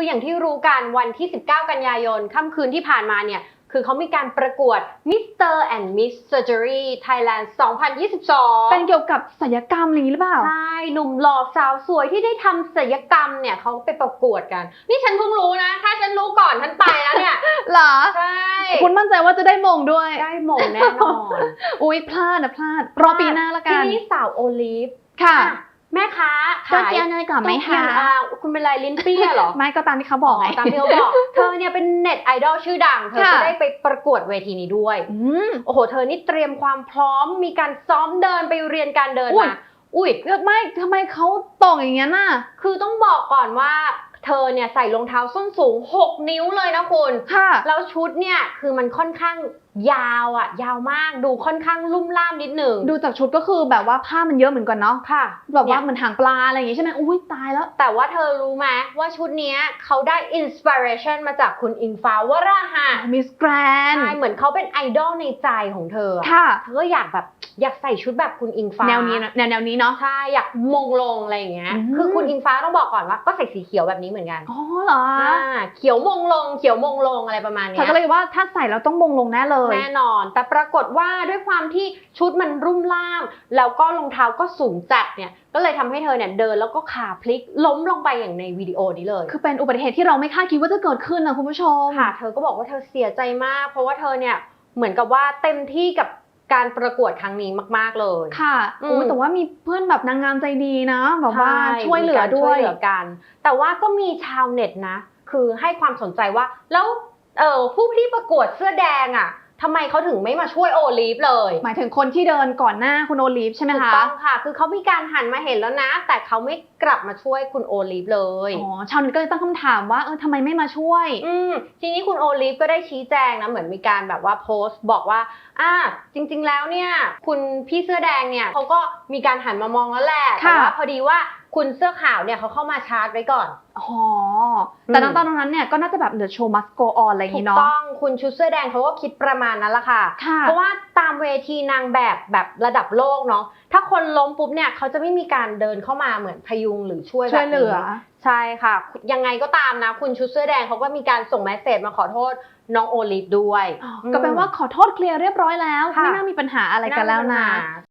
คืออย่างที่รู้กันวันที่ 19 กันยายนค่ำคืนที่ผ่านมาเนี่ยคือเขามีการประกวด Mr. and Miss Surgery Thailand 2022 เป็นเกี่ยวกับศัลยกรรมอะไรอย่างนี้หรือเปล่า ใช่ หนุ่มหล่อสาวสวยที่ได้ทำศัลยกรรมเนี่ยเขาไปประกวดกัน นี่ฉันเพิ่งรู้นะ ถ้าฉันรู้ก่อนฉันไปแล้วเนี่ย เหรอ ใช่ คุณมั่นใจว่าจะได้มงด้วย ได้หมงแน่นอน อุ้ยพลาดนะพลาด รอปีหน้าละกัน ทีนี้สาวโอลิฟค่ะอะ แม่ค้าเจ้าขายเจียนอะไรก่อนไหมเจ้าคะเจียนอ่าคุณเป็นไรลิ้นเปรี้ยเหรอ ไม่ก็ตามที่เขาบอกไงตามที่เขาบอก เธอเนี่ยเป็นเน็ตไอดอลชื่อดัง เธอค่ะจะได้ไปประกวดเวทีนี้ด้วยอืมโอ้โห เธอนี่เตรียมความพร้อม มีการซ้อมเดินไปเรียนการเดินอุ๊ยมาอุ้ยไม่ทำไมเขาตรงอย่างเงี้ยน่ะ คือต้องบอกก่อนว่าเธอเนี่ยใส่รองเท้าส้นสูง 6 นิ้วเลยนะคุณ ค่ะ แล้วชุดเนี่ยคือมันค่อนข้าง ยาวอะยาวมากดูค่อนข้างลุ่มล่ามนิดหนึ่งดูจากชุดก็คือแบบว่าผ้ามันเยอะเหมือนกันเนาะค่ะแบบว่าเนี่ยเหมือนหางปลาอะไรอย่างงี้ใช่ไหมอุ้ยตายแล้ว แต่ว่าเธอรู้ไหมว่าชุดเนี้ยเขาได้อินสปิเรชันมาจากคุณอิงฟ้าวราหะมิสแกรนใช่เหมือนเขาเป็นไอดอลในใจของเธออะค่ะเธอก็อยากแบบอยากใส่ชุดแบบคุณอิงฟ้าแนวนี้นะแนวแนวนี้เนาะใช่อยากมงลงอะไรอย่างเงี้ยอืมคือคุณอิงฟ้าต้องบอกก่อนว่าก็ใส่สีเขียวแบบนี้เหมือนกันอ๋อเหรออ่าเขียวมงลงเขียวมงลงอะไรประมาณเธเนี้อยก็เลยว่าถ้าใส่แล้วต้องมงลงแน่เลยแน่นอน แต่ปรากฏว่าด้วยความที่ชุดมันรุ่มล่าม แล้วก็รองเท้าก็สูงจัดเนี่ยก็เลยทำให้เธอเนี่ยเดินแล้วก็ขาพลิกล้มลงไปอย่างในวิดีโอนี้เลย คือเป็นอุบัติเหตุที่เราไม่คาดคิดว่าจะเกิดขึ้นนะคุณผู้ชมค่ะเธอก็บอกว่าเธอเสียใจมาก เพราะว่าเธอเนี่ยเหมือนกับว่าเต็มที่กับการประกวดครั้งนี้มาก ๆ เลย ค่ะอืมอุ้ยแต่ว่ามีเพื่อนแบบนางงามใจดีนะแบบว่าใช่วยเหลือมีการด้วยช่วยเหลือกัน แต่ว่าก็มีชาวเน็ตนะ คือให้ความสนใจว่า แล้วเออผู้ที่ประกวดเสื้อแดงอะ ทำไมเขาถึงไม่มาช่วยโอลีฟเลย หมายถึงคนที่เดินก่อนหน้าคุณโอลิฟใช่ไหมถูกคะต้องค่ะ คือเขามีการหันมาเห็นแล้วนะ แต่เขาไม่กลับมาช่วยคุณโอลีฟเลยอ๋อชาวเน็ตก็เลยตั้งคำถามว่าเออทำไมไม่มาช่วย อืมทีนี้คุณโอลิฟก็ได้ชี้แจงนะเหมือนมีการแบบว่าโพสต์บอกว่าอ่าจริง ๆ แล้วเนี่ย คุณพี่เสื้อแดงเนี่ยเขาก็มีการหันมามองแล้วแหละแต่ค่ะว่าพอดีว่า คุณเสื้อขาวเนี่ยเขาเข้ามาชาร์จไว้ก่อน อ๋อ แต่อืมณตอนนั้นเนี่ยก็น่าจะแบบ the show must go on อะไรอย่างถูงี้กเนาะต้อง คุณชุดเสื้อแดงเขาก็คิดประมาณนั้นละค่ะค่ะ เพราะว่าตามเวทีนางแบบแบบระดับโลกเนาะ ถ้าคนล้มปุ๊บเนี่ยเขาจะไม่มีการเดินเข้ามาเหมือนพยุงหรือช่วยช่แบวยบเหลืนี้อใช่ค่ะ ยังไงก็ตามนะ คุณชุดเสื้อแดงเขาก็มีการส่งเมสเซจมาขอโทษน้องโอลิฟด้วย ก็แปลว่าขอโทษเคลียร์เรียบร้อยแล้วค่ะไม่น่ามีปัญหาอะไรกันแล้วนะามีปัญหา